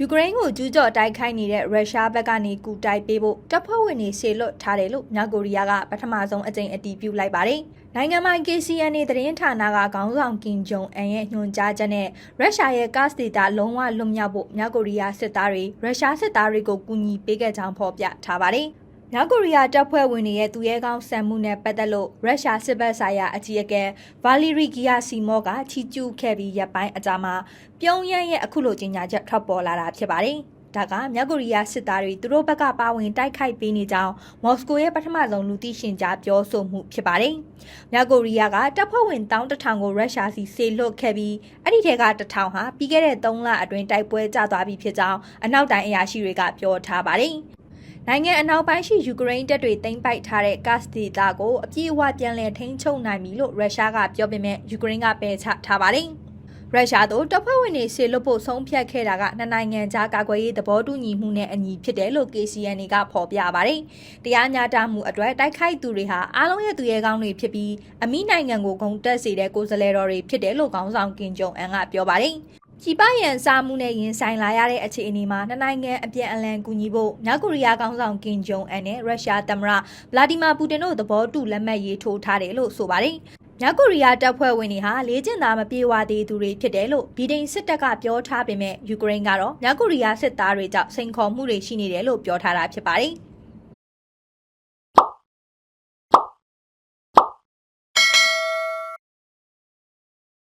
ယူကရိန်းကိုကျူးကျော်တိုက်ခိုက်နေတဲ့ရုရှားဘက်ကနေကူတိုက်ပေးဖို့တပ်ဖွဲ့ဝင်တွေဆေလွတ်ထားတယ်လို့မြောက်ကိုရီးယားကပထမဆုံးအကြိမ်အတည်ပြုလိုက်ပါတယ်။နိုင်ငံပိုင် KCNA သတင်းဌာနကခေါင်းဆောင်ကင်ဂျုံအန်ရဲ့ညွှန်ကြားချက်နဲ့ရုရှားရဲ့ကာ့စဒေတာလုံးဝလွတ်မြောက်ဖို့မြောက်ကိုရီးယားစစ်သားတွေရုရှားစစ်သားတွေကိုကူညီပေးခဲ့ကြောင်းဖော်ပြထားပါတယ်။ မြောက်ကိုရီးယားတပ်ဖွဲ့ဝင်တွေရဲ့သူရဲကောင်းဆန်မှုနဲ့ပတ်သက်လို့ရုရှားစစ်ဘက်ဆိုင်ရာအကြီးအကဲဗာလီရီဂီယာစီမော့ကချီကျူးခဲ့ပြီးရပ်ပိုင်းအကြာမှာပြုံးရန်ရဲ့အခုလိုကြေညာချက်ထွက်ပေါ်လာတာဖြစ်ပါတယ်။ဒါကမြောက်ကိုရီးယားစစ်သားတွေသူတို့ဘက်ကပါဝင်တိုက်ခိုက်ပေးနေကြောင်းမော်စကိုရဲ့ပထမဆုံးလူသိရှင်ကြားပြောဆိုမှုဖြစ်ပါတယ်။မြောက်ကိုရီးယားကတပ်ဖွဲ့ဝင်တောင်းတထောင်ကိုရုရှားစီဆေလွတ်ခဲ့ပြီးအဲ့ဒီထဲကတထောင်ဟာပြီးခဲ့တဲ့3လအတွင်းတိုက်ပွဲကျသွားပြီဖြစ်ကြောင်းအနောက်တိုင်းအရာရှိတွေကပြောထားပါတယ်။ နိုင်ငံအနောက်ပိုင်းရှိယူကရိန်းတပ်တွေသိမ်းပိုက်ထားတဲ့ဂတ်စ်ဒေတာကိုအပြည့်အဝပြန်လည်ထိန်းချုပ်နိုင်ပြီလို့ရုရှားကပြောပေမဲ့ယူကရိန်းကပယ်ချထားပါတယ်။ရုရှားတို့တပ်ဖွဲ့ဝင်တွေဆေလွတ်ဖို့ဆုံးဖြတ်ခဲ့တာကနှစ်နိုင်ငံကြားကာကွယ်ရေးသဘောတူညီမှုနဲ့အညီဖြစ်တယ်လို့ KCNA ကဖော်ပြပါတယ်။တရားမျှတမှုအတွက်တိုက်ခိုက်သူတွေဟာအားလုံးရဲ့သူရဲကောင်းတွေဖြစ်ပြီးအမိနိုင်ငံကိုဂုံတက်စေတဲ့ကိုယ်စားလှယ်တော်တွေဖြစ်တယ်လို့ခေါင်းဆောင်ကင်ဂျုံအန်ကပြောပါတယ်။ ကြည်ပရန်စားမှုနဲ့ရင်ဆိုင်လာရတဲ့အခြေအနေမှာနှစ်နိုင်ငံအပြန်အလှန်ကူညီဖို့မြောက်ကိုရီးယားခေါင်းဆောင်ကင်ဂျုံအန်နဲ့ရုရှားသမ္မတဗလာဒီမာပူတင်တို့သဘောတူလက်မှတ်ရေးထိုးထားတယ်လို့ဆိုပါတယ်။မြောက်ကိုရီးယားတပ်ဖွဲ့ဝင်တွေဟာလေးကျင်သားမပြေဝသေးသူတွေဖြစ်တယ်လို့ဗီဒိန်စစ်တပ်ကပြောထားပေမဲ့ယူကရိန်းကတော့မြောက်ကိုရီးယားစစ်သားတွေကြောင့်စိန်ခေါ်မှုတွေရှိနေတယ်လို့ပြောထားတာဖြစ်ပါတယ်။